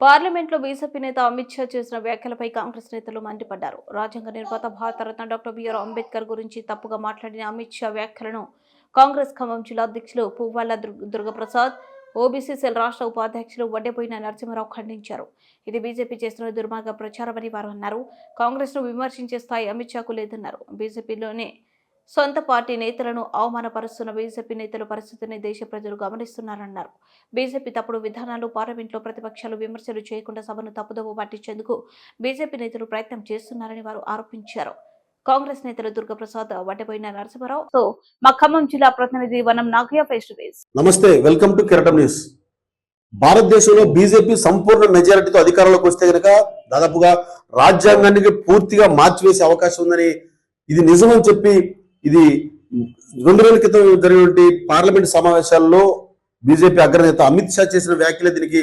పార్లమెంట్లో బీజేపీ నేత అమిత్ షా చేసిన వ్యాఖ్యలపై కాంగ్రెస్ నేతలు మండిపడ్డారు. రాజ్యాంగ నిర్మాత భారతరత్న డాక్టర్ బిఆర్ అంబేద్కర్ గురించి తప్పుగా మాట్లాడిన అమిత్ షా వ్యాఖ్యలను కాంగ్రెస్ ఖమ్మం జిల్లా అధ్యక్షులు పువ్వాల దుర్గప్రసాద్ ఓబీసీ సెల్ రాష్ట్ర ఉపాధ్యక్షులు వడ్డెపోయిన నరసింహారావు ఖండించారు. ఇది బీజేపీ చేస్తున్న దుర్మార్గ ప్రచారమని వారు అన్నారు. కాంగ్రెస్ను విమర్శించే స్థాయి అమిత్ షాకు లేదన్నారు. బీజేపీలోనే సొంత పార్టీ నేతలను అవమానపరుస్తున్న బీజేపీ నేతల పరిస్థితిని దేశ ప్రజలు గమనిస్తున్నారన్నారు. బీజేపీ తప్పుడు విధానాలు పార్లమెంట్లో ప్రతిపక్షాలు విమర్శలు చేయకుండా సభను తప్పుదోవ పట్టించేందుకు బీజేపీ నేతలు ప్రయత్నం చేస్తున్నారని వారు ఆరోపించారు. కాంగ్రెస్ నేతలు దుర్గప్రసాద్ వడ్డపోయిన నరసింహారావు. తో మా ఖమ్మం జిల్లా ప్రతినిధి Vanam Nagayya face to face నమస్తే వెల్కమ్ టు కిరటం న్యూస్. భారతదేశంలో బీజేపీ సంపూర్ణ మెజారిటీతో అధికారంలోకి వస్తే గనక దాదాపుగా రాజ్యాంగానికి పూర్తిగా మార్చివేసే అవకాశం ఉందని ఇది నిజమని చెప్పి ఇది రెండు రోజుల క్రితం జరిగినటువంటి పార్లమెంట్ సమావేశాల్లో బీజేపీ అగ్రనేత అమిత్ షా చేసిన వ్యాఖ్యలే దీనికి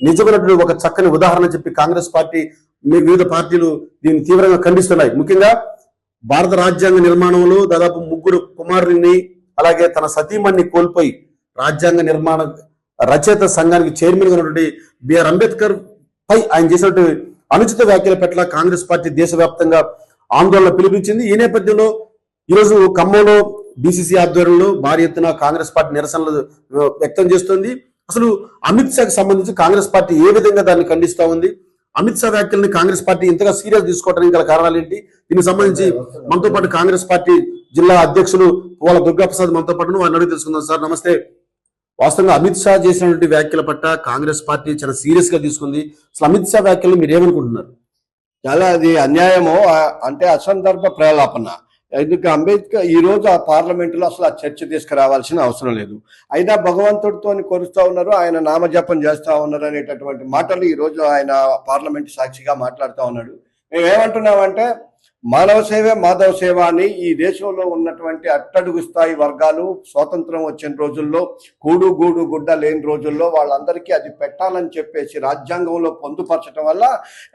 నిజమైనటువంటి ఒక చక్కని ఉదాహరణ చెప్పి కాంగ్రెస్ పార్టీ మీ- వివిధ పార్టీలు దీన్ని తీవ్రంగా ఖండిస్తున్నాయి. ముఖ్యంగా భారత రాజ్యాంగ నిర్మాణంలో దాదాపు ముగ్గురు కుమారుని అలాగే తన సతీమణ్ణి కోల్పోయి రాజ్యాంగ నిర్మాణ రచయిత సంఘానికి చైర్మన్గా ఉన్నటువంటి బిఆర్ అంబేద్కర్ పై ఆయన చేసినటువంటి అనుచిత వ్యాఖ్యల పట్ల కాంగ్రెస్ పార్టీ దేశవ్యాప్తంగా ఆందోళన పిలిపించింది. ఈ నేపథ్యంలో ఈరోజు ఖమ్మంలో బీసీసీ ఆధ్వర్యంలో భారీ ఎత్తున కాంగ్రెస్ పార్టీ నిరసనలు వ్యక్తం చేస్తోంది. అసలు అమిత్ షాకి సంబంధించి కాంగ్రెస్ పార్టీ ఏ విధంగా దాన్ని ఖండిస్తా ఉంది? అమిత్ షా వ్యాఖ్యల్ని కాంగ్రెస్ పార్టీ ఇంతగా సీరియస్ తీసుకోవడానికి గల కారణాలు ఏంటి? దీనికి సంబంధించి మనతో పాటు కాంగ్రెస్ పార్టీ జిల్లా అధ్యక్షులు వాళ్ళ దుర్గాప్రసాద్ మనతో పాటు వారిని అడిగి తెలుసుకుందాం. సార్ నమస్తే. వాస్తవంగా అమిత్ షా చేసినటువంటి వ్యాఖ్యల పట్ల కాంగ్రెస్ పార్టీ చాలా సీరియస్గా తీసుకుంది. అసలు అమిత్ షా వ్యాఖ్యలు మీరు ఏమనుకుంటున్నారు? చాలా అది అన్యాయము అంటే అసందర్భ ప్రలాపన. ఎందుకు అంబేద్కర్ ఈ రోజు ఆ పార్లమెంటులో అసలు ఆ చర్చ తీసుకురావాల్సిన అవసరం లేదు. అయినా భగవంతుడితో కొరుస్తా ఉన్నారు ఆయన నామజపం చేస్తా ఉన్నారు అనేటటువంటి మాటలు ఈ రోజు ఆయన పార్లమెంట్ సాక్షిగా మాట్లాడుతూ ఉన్నాడు. మేమేమంటున్నామంటే మానవ సేవే మాధవ సేవ అని ఈ దేశంలో ఉన్నటువంటి అట్టడుగు స్థాయి వర్గాలు స్వాతంత్రం వచ్చిన రోజుల్లో కూడు గూడు గుడ్డ లేని రోజుల్లో వాళ్ళందరికీ అది పెట్టాలని చెప్పేసి రాజ్యాంగంలో పొందుపరచడం వల్ల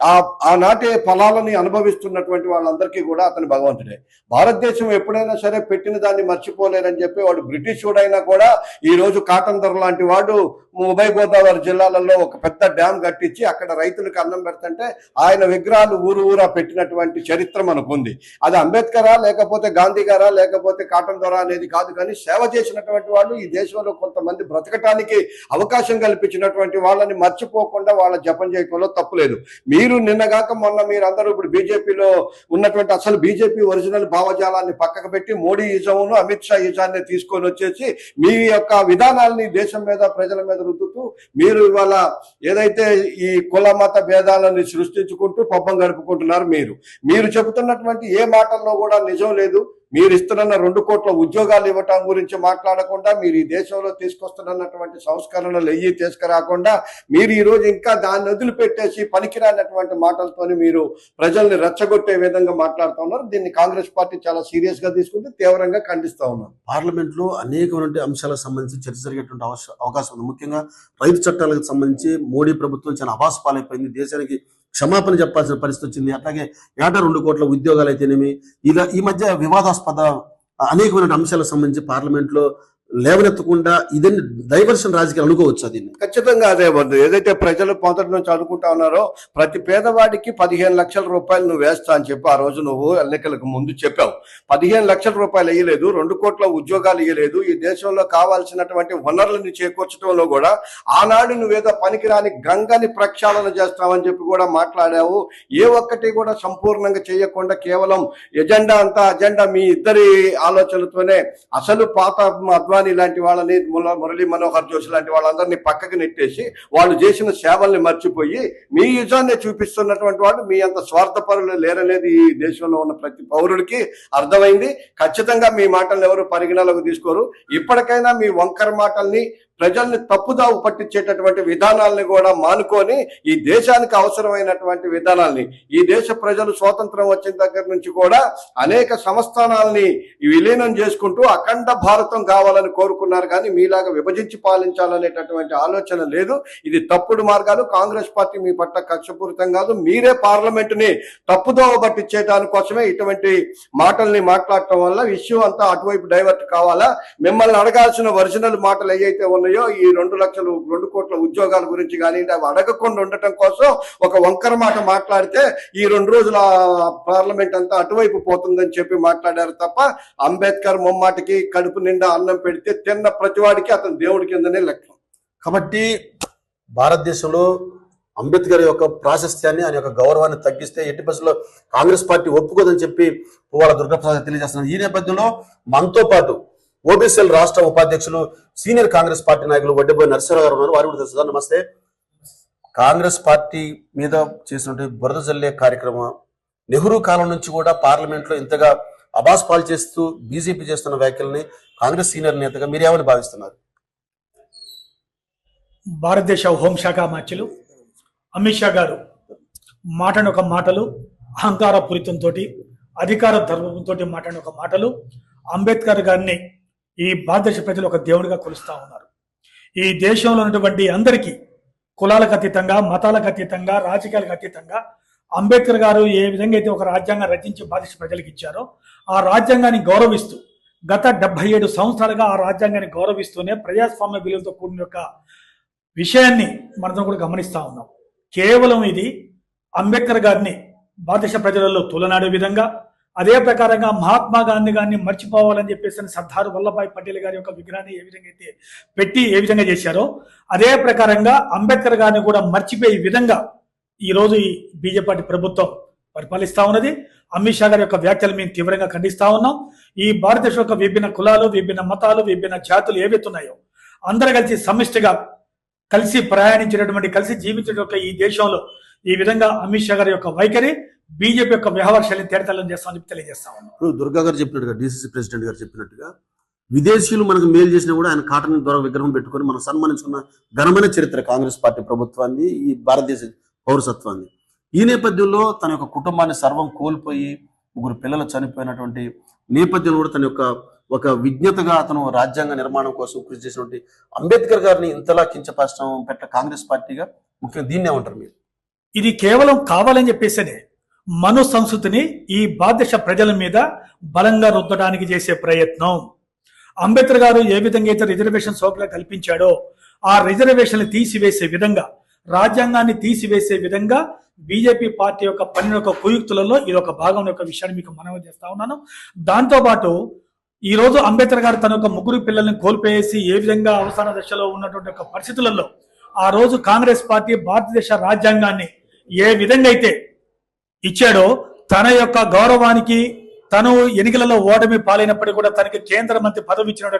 ఆ ఆనాటి ఫలాలని అనుభవిస్తున్నటువంటి వాళ్ళందరికీ కూడా అతని భగవంతుడే. భారతదేశం ఎప్పుడైనా సరే పెట్టిన దాన్ని మర్చిపోలేరని చెప్పి వాడు బ్రిటిష్ వాడైనా కూడా ఈ రోజు కాటన్ ధర లాంటి వాడు ఉభయ గోదావరి జిల్లాలలో ఒక పెద్ద డ్యామ్ కట్టించి అక్కడ రైతులకు అన్నం పెడుతుంటే ఆయన విగ్రహాలు ఊరు ఊరా పెట్టినటువంటి చరిత్ర మనకు ఉంది. అది అంబేద్కరా లేకపోతే గాంధీ గారా లేకపోతే కాటన్ ద్వారా అనేది కాదు కానీ సేవ చేసినటువంటి వాళ్ళు ఈ దేశంలో కొంతమంది బ్రతకటానికి అవకాశం కల్పించినటువంటి వాళ్ళని మర్చిపోకుండా వాళ్ళ జపం చేయడంలో తప్పులేదు మీరు నిన్నగాక మొన్న మీరు అందరూ ఇప్పుడు బీజేపీలో ఉన్నటువంటి అసలు బీజేపీ ఒరిజినల్ భావజాలాన్ని పక్కకు పెట్టి మోడీ ఈజమును అమిత్ షా ఈజాన్ని తీసుకొని వచ్చేసి మీ యొక్క విధానాల్ని దేశం మీద ప్రజల మీద రుద్దుతూ మీరు ఇవాళ ఏదైతే ఈ కుల మత భేదాలని సృష్టించుకుంటూ పబ్బం గడుపుకుంటున్నారు మీరు. మీరు చెప్తున్నటువంటి ఏ మాటల్లో కూడా నిజం లేదు. మీరు ఇస్తున్న రెండు కోట్ల ఉద్యోగాలు ఇవ్వటం గురించి మాట్లాడకుండా మీరు ఈ దేశంలో తీసుకొస్తున్నటువంటి సంస్కరణలు ఎయ్యి తీసుకురాకుండా మీరు ఈ రోజు ఇంకా దాన్ని వదిలిపెట్టేసి పనికిరానటువంటి మాటలతోని మీరు ప్రజల్ని రెచ్చగొట్టే విధంగా మాట్లాడుతున్నారు దీన్ని కాంగ్రెస్ పార్టీ చాలా సీరియస్గా తీసుకుంటే తీవ్రంగా ఖండిస్తా ఉన్నారు. పార్లమెంట్లో అనేకమైనటువంటి అంశాలకు సంబంధించి చర్చ జరిగేటువంటి అవస- అవకాశం ఉంది. ముఖ్యంగా రైతు చట్టాలకు సంబంధించి మోడీ ప్రభుత్వం చాలా అభాస్ పాలైపోయింది దేశానికి క్షమాపణ చెప్పాల్సిన పరిస్థితి వచ్చింది. అట్లాగే ఏటా రెండు కోట్ల ఉద్యోగాలు అయితేనేమి ఇలా ఈ మధ్య వివాదాస్పద అనేకమైన అంశాలకు సంబంధించి పార్లమెంట్లో లేవనెత్తకుండా ఇదని డైవర్షన్ రాజకీయాలు అనుకోవచ్చు దీన్ని ఖచ్చితంగా అదే వద్దు ఏదైతే ప్రజలు మొదటి నుంచి అనుకుంటా ఉన్నారో ప్రతి పేదవాడికి పదిహేను లక్షల రూపాయలు నువ్వు వేస్తా అని చెప్పి ఆ రోజు నువ్వు ఎన్నికలకు ముందు చెప్పావు. పదిహేను లక్షల రూపాయలు వేయలేదు రెండు కోట్ల ఉద్యోగాలు ఇవ్వలేదు ఈ దేశంలో కావాల్సినటువంటి వనరులను చేకూర్చడంలో కూడా ఆనాడు నువ్వేదో పనికిరాని గంగని ప్రక్షాళన చేస్తావని చెప్పి కూడా మాట్లాడావు. ఏ ఒక్కటి కూడా సంపూర్ణంగా చేయకుండా కేవలం ఎజెండా అంతా అజెండా మీ ఇద్దరి ఆలోచనలతోనే అసలు పాత అద్వానీ లాంటి వాళ్ళని మురళీ మనోహర్ జోషి లాంటి వాళ్ళందరినీ పక్కకి నెట్టేసి వాళ్ళు చేసిన సేవల్ని మర్చిపోయి మీ యుజాన్ని చూపిస్తున్నటువంటి వాళ్ళు మీ అంత స్వార్థపరులు లేరనేది ఈ దేశంలో ఉన్న ప్రతి పౌరుడికి అర్థమైంది. ఖచ్చితంగా మీ మాటలను ఎవరు పరిగణలోకి తీసుకోరు. ఇప్పటికైనా మీ వంకర మాటల్ని ప్రజల్ని తప్పుదావు పట్టించేటటువంటి విధానాల్ని కూడా మానుకొని ఈ దేశానికి అవసరమైనటువంటి విధానాల్ని ఈ దేశ ప్రజలు స్వాతంత్రం వచ్చిన దగ్గర నుంచి కూడా అనేక సంస్థానాల్ని విలీనం చేసుకుంటూ అఖండ భారతం కావాలని కోరుకున్నారు కానీ మీలాగా విభజించి పాలించాలనేటటువంటి ఆలోచన లేదు. ఇది తప్పుడు మార్గాలు. కాంగ్రెస్ పార్టీ మీ పట్ల కక్షపూరితం కాదు. మీరే పార్లమెంటుని తప్పుదోవ పట్టించేదాని కోసమే ఇటువంటి మాటల్ని మాట్లాడటం వల్ల విషయం అంతా అటువైపు డైవర్ట్ కావాలా? మిమ్మల్ని అడగాల్సిన ఒరిజినల్ మాటలు ఏవైతే ఉన్నాయో ఉన్నాయో ఈ రెండు లక్షలు రెండు కోట్ల ఉద్యోగాల గురించి కానివ్వండి అవి అడగకుండా ఉండటం కోసం ఒక వంకర మాట మాట్లాడితే ఈ రెండు రోజుల పార్లమెంట్ అంతా అటువైపు పోతుందని చెప్పి మాట్లాడారు తప్ప అంబేద్కర్ మొమ్మాటికి కడుపు నిండా అన్నం పెడితే తిన్న ప్రతివాడికి అతను దేవుడి కిందనే లెక్క. కాబట్టి భారతదేశంలో అంబేద్కర్ యొక్క ప్రాశస్త్యాన్ని ఆయన యొక్క గౌరవాన్ని తగ్గిస్తే ఎట్టి పరిస్థితుల్లో కాంగ్రెస్ పార్టీ ఒప్పుకోదని చెప్పి పువ్వాల దుర్గాప్రసాద్ తెలియజేస్తున్నారు. ఈ నేపథ్యంలో మనతో పాటు ఓబీసీఎల్ రాష్ట్ర ఉపాధ్యక్షులు సీనియర్ కాంగ్రెస్ పార్టీ నాయకులు వడ్డేబోయి నరసింహరావు గారు ఉన్నారు. వారు కూడా తెలుసు. సార్ నమస్తే. కాంగ్రెస్ పార్టీ మీద చేసినటువంటి బురద జల్లే కార్యక్రమం నెహ్రూ కాలం నుంచి కూడా పార్లమెంట్లో ఇంతగా అబాస్ పాలు చేస్తూ బీజేపీ చేస్తున్న వ్యాఖ్యల్ని కాంగ్రెస్ సీనియర్ నేతగా మీరేమని భావిస్తున్నారు? భారతదేశ హోంశాఖ మార్చులు అమిత్ షా గారు మాటను ఒక మాటలు అహంకార పూరితంతో అధికార ధర్మంతో మాట్లాడిన ఒక మాటలు అంబేద్కర్ గారిని ఈ భారతదేశ ప్రజలు ఒక దేవుడిగా కొలుస్తూ ఉన్నారు. ఈ దేశంలో ఉన్నటువంటి అందరికీ కులాలకు అతీతంగా మతాలకు అతీతంగా రాజకీయాలకు అతీతంగా అంబేద్కర్ గారు ఏ విధంగా అయితే ఒక రాజ్యాంగం రచించి భారతదేశ ప్రజలకు ఇచ్చారో ఆ రాజ్యాంగాన్ని గౌరవిస్తూ గత డెబ్బై ఏడు సంవత్సరాలుగా ఆ రాజ్యాంగాన్ని గౌరవిస్తూనే ప్రజాస్వామ్య విలువలతో కూడిన యొక్క విషయాన్ని మనం కూడా గమనిస్తూ ఉన్నాం. కేవలం ఇది అంబేద్కర్ గారిని భారతదేశ ప్రజలలో తులనాడే విధంగా అదే ప్రకారంగా మహాత్మా గాంధీ గారిని మర్చిపోవాలని చెప్పేసి సర్దార్ వల్లభాయ్ పటేల్ గారి యొక్క విగ్రహాన్ని ఏ విధంగా అయితే పెట్టి ఏ విధంగా చేశారో అదే ప్రకారంగా అంబేద్కర్ గారిని కూడా మర్చిపోయే విధంగా ఈ రోజు ఈ బీజేపీ పార్టీ ప్రభుత్వం పరిపాలిస్తా ఉన్నది. అమిత్ షా గారి యొక్క వ్యాఖ్యలు మేము తీవ్రంగా ఖండిస్తా ఉన్నాం. ఈ భారతదేశం యొక్క విభిన్న కులాలు విభిన్న మతాలు విభిన్న జాతులు ఏవైతున్నాయో అందరూ కలిసి సమిష్టిగా కలిసి ప్రయాణించినటువంటి కలిసి జీవించిన ఈ దేశంలో ఈ విధంగా అమిత్ షా గారి యొక్క వైఖరి బీజేపీ యొక్క వ్యవహార శైలిని తేడతలం చేస్తామని చెప్పి తెలియజేస్తా ఉన్నాం. ఇప్పుడు దుర్గా గారు చెప్పినట్టుగా డిసిసి ప్రెసిడెంట్ గారు చెప్పినట్టుగా విదేశీయులు మనకు మేలు చేసినా కూడా ఆయన కాటన్ ద్వారా విగ్రహం పెట్టుకొని మనం సన్మానించుకున్న ఘనమైన చరిత్ర కాంగ్రెస్ పార్టీ ప్రభుత్వాన్ని ఈ భారతదేశ పౌరసత్వాన్ని. ఈ నేపథ్యంలో తన యొక్క కుటుంబాన్ని సర్వం కోల్పోయి ముగ్గురు పిల్లలు చనిపోయినటువంటి నేపథ్యంలో కూడా తన యొక్క ఒక విజ్ఞతగా అతను రాజ్యాంగ నిర్మాణం కోసం కృషి చేసినటువంటి అంబేద్కర్ గారిని ఇంతలా కించపరచడం పెట్ట కాంగ్రెస్ పార్టీగా ముఖ్యంగా దీన్నే ఉంటారు మీరు? ఇది కేవలం కావాలని చెప్పేసనే. మను సంస్కృతిని ఈ బాధ్యత ప్రజల మీద బలంగా రుద్దడానికి చేసే ప్రయత్నం. అంబేద్కర్ గారు ఏ విధంగా అయితే రిజర్వేషన్ సోకులు కల్పించాడో ఆ రిజర్వేషన్లు తీసివేసే విధంగా రాజ్యాంగాన్ని తీసివేసే విధంగా బీజేపీ పార్టీ యొక్క పని యొక్క కుయుక్తులలో ఇది ఒక భాగం యొక్క విషయాన్ని మీకు మనవి చేస్తా ఉన్నాను. దాంతోపాటు ఈరోజు ఈ రోజు అంబేద్కర్ గారు తన యొక్క ముగ్గురు పిల్లల్ని కోల్పోయేసి ఏ విధంగా అవసాన దశలో ఉన్నటువంటి ఒక పరిస్థితులలో ఆ రోజు కాంగ్రెస్ పార్టీ భారతదేశ రాజ్యాంగాన్ని ఏ విధంగా అయితే ఇచ్చాడో తన యొక్క గౌరవానికి తను ఎన్నికలలో ఓటమి పాలైనప్పటికీ కూడా తనకి కేంద్ర మంత్రి పదవి ఇచ్చిన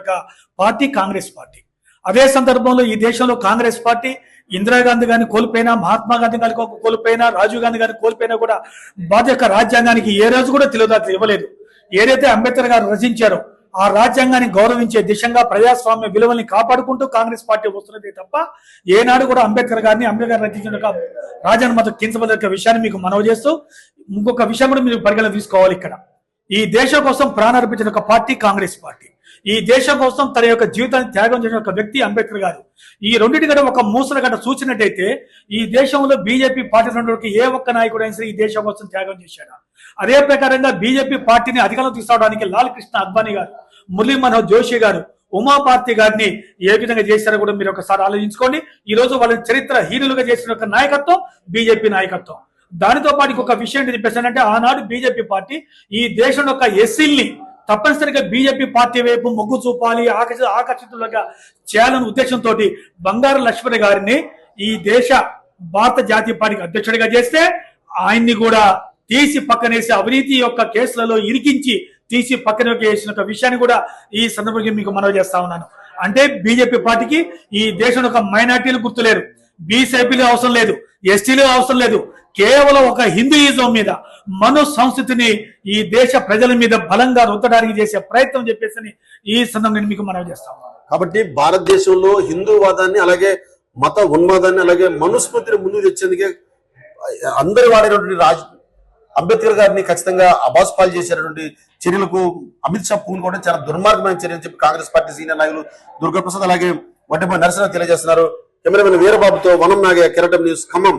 పార్టీ కాంగ్రెస్ పార్టీ. అదే సందర్భంలో ఈ దేశంలో కాంగ్రెస్ పార్టీ ఇందిరాగాంధీ గారిని కోల్పోయినా మహాత్మా గాంధీ గారికి ఒక కోల్పోయినా రాజీవ్ గాంధీ గారిని కోల్పోయినా కూడా భారత యొక్క రాజ్యాంగానికి ఏ రోజు కూడా తెలియదాతలు ఇవ్వలేదు. ఏదైతే అంబేద్కర్ గారు రచించారో ఆ రాజ్యాంగాన్ని గౌరవించే దిశగా ప్రజాస్వామ్య విలువల్ని కాపాడుకుంటూ కాంగ్రెస్ పార్టీ వస్తున్నది తప్ప ఏనాడు కూడా అంబేద్కర్ గారిని అంబేద్కర్ రచించిన రాజన్ మత కించబడ్డ విషయాన్ని మీకు మనవి చేస్తూ ఇంకొక విషయం కూడా మీరు పరిగణన తీసుకోవాలి ఇక్కడ. ఈ దేశం కోసం ప్రాణార్పించిన ఒక పార్టీ కాంగ్రెస్ పార్టీ. ఈ దేశం కోసం తన యొక్క జీవితాన్ని త్యాగం చేసిన ఒక వ్యక్తి అంబేద్కర్ గారు. ఈ రెండింటి గడ ఒక మూసల గంట చూసినట్టయితే ఈ దేశంలో బీజేపీ పార్టీ ఉన్నటువంటి ఏ ఒక్క నాయకుడు అయినా సరే ఈ దేశం కోసం త్యాగం చేశాడు? అదే ప్రకారంగా బీజేపీ పార్టీని అధికారం తీసుకోవడానికి లాల్ కృష్ణ అద్వానీ గారు మురళీ మనోహర్ జోషి గారు ఉమాపార్తి గారిని ఏ విధంగా చేశారో కూడా మీరు ఒకసారి ఆలోచించుకోండి. ఈ రోజు వాళ్ళని చరిత్ర హీనులుగా చేసిన ఒక నాయకత్వం బీజేపీ నాయకత్వం. దానితో పాటు ఇంకొక విషయం ఏంటి చెప్పేసానంటే ఆనాడు బీజేపీ పార్టీ ఈ దేశం యొక్క ఎస్సీల్ని తప్పనిసరిగా బీజేపీ పార్టీ వైపు మొగ్గు చూపాలి ఆకర్ష ఆకర్షితులుగా చేయాలనే ఉద్దేశంతో బంగారు లక్ష్మణ్ గారిని ఈ దేశ భారత జాతీయ పార్టీకి అధ్యక్షుడిగా చేస్తే ఆయన్ని కూడా తీసి పక్కనేసి అవినీతి యొక్క కేసులలో ఇరికించి తీసి పక్కన వేసిన ఒక విషయాన్ని కూడా ఈ సందర్భంగా మీకు మనవి చేస్తా ఉన్నాను. అంటే బీజేపీ పార్టీకి ఈ దేశం యొక్క మైనార్టీలు గుర్తులేరు. బీసీపీలు అవసరం లేదు ఎస్టీలు అవసరం లేదు. కేవలం ఒక హిందూయిజం మీద మను సంస్కృతిని ఈ దేశ ప్రజల మీద బలంగా రుద్దడానికి చేసే ప్రయత్నం చెప్పేసి ఈ సందర్భంగా నేను మీకు మనవి చేస్తా కాబట్టి భారతదేశంలో హిందూవాదాన్ని అలాగే మత ఉన్మాదాన్ని అలాగే మనుస్మృతిని ముందు తెచ్చేందుకే అందరు వాడేటువంటి రాజ్ అంబేద్కర్ గారిని ఖచ్చితంగా అబాస్పాలు చేసేటువంటి చర్యలకు అమిత్ షా పూనుకోవడం చాలా దుర్మార్గమైన చర్య అని చెప్పి కాంగ్రెస్ పార్టీ సీనియర్ నాయకులు దుర్గాప్రసాద్ అలాగే వడ్డపై నరసింహ తెలియజేస్తున్నారు. కెమెరామెన్ వీరబాబుతో వనం నాగే కెరటం న్యూస్ ఖమ్మం.